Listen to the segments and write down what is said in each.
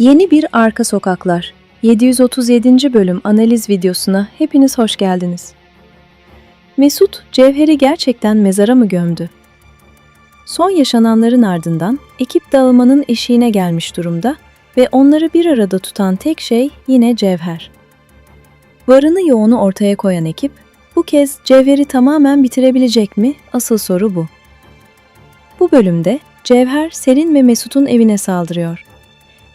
Yeni bir Arka Sokaklar 737. bölüm analiz videosuna hepiniz hoş geldiniz. Mesut, Cevher'i gerçekten mezara mı gömdü? Son yaşananların ardından ekip dağılmanın eşiğine gelmiş durumda ve onları bir arada tutan tek şey yine Cevher. Varını yoğunu ortaya koyan ekip, bu kez Cevher'i tamamen bitirebilecek mi? Asıl soru bu. Bu bölümde Cevher, Selin ve Mesut'un evine saldırıyor.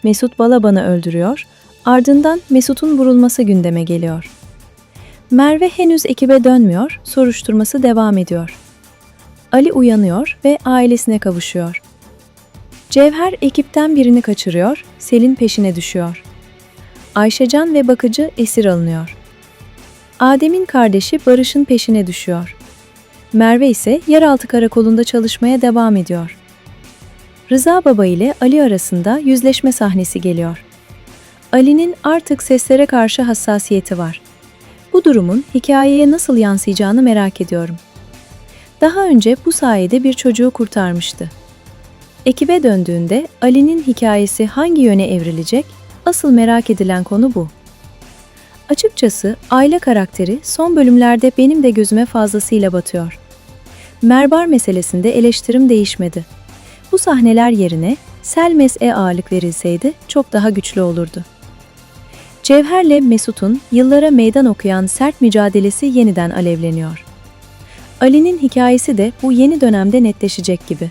Mesut Balaban'ı öldürüyor, ardından Mesut'un vurulması gündeme geliyor. Merve henüz ekibe dönmüyor, soruşturması devam ediyor. Ali uyanıyor ve ailesine kavuşuyor. Cevher ekipten birini kaçırıyor, Selin peşine düşüyor. Ayşecan ve bakıcı esir alınıyor. Adem'in kardeşi Barış'ın peşine düşüyor. Merve ise yeraltı karakolunda çalışmaya devam ediyor. Rıza Baba ile Ali arasında yüzleşme sahnesi geliyor. Ali'nin artık seslere karşı hassasiyeti var. Bu durumun hikayeye nasıl yansıyacağını merak ediyorum. Daha önce bu sayede bir çocuğu kurtarmıştı. Ekibe döndüğünde Ali'nin hikayesi hangi yöne evrilecek? Asıl merak edilen konu bu. Açıkçası aile karakteri son bölümlerde benim de gözüme fazlasıyla batıyor. Merbar meselesinde eleştirim değişmedi. Bu sahneler yerine Selmes'e ağırlık verilseydi çok daha güçlü olurdu. Cevher'le Mesut'un yıllara meydan okuyan sert mücadelesi yeniden alevleniyor. Ali'nin hikayesi de bu yeni dönemde netleşecek gibi.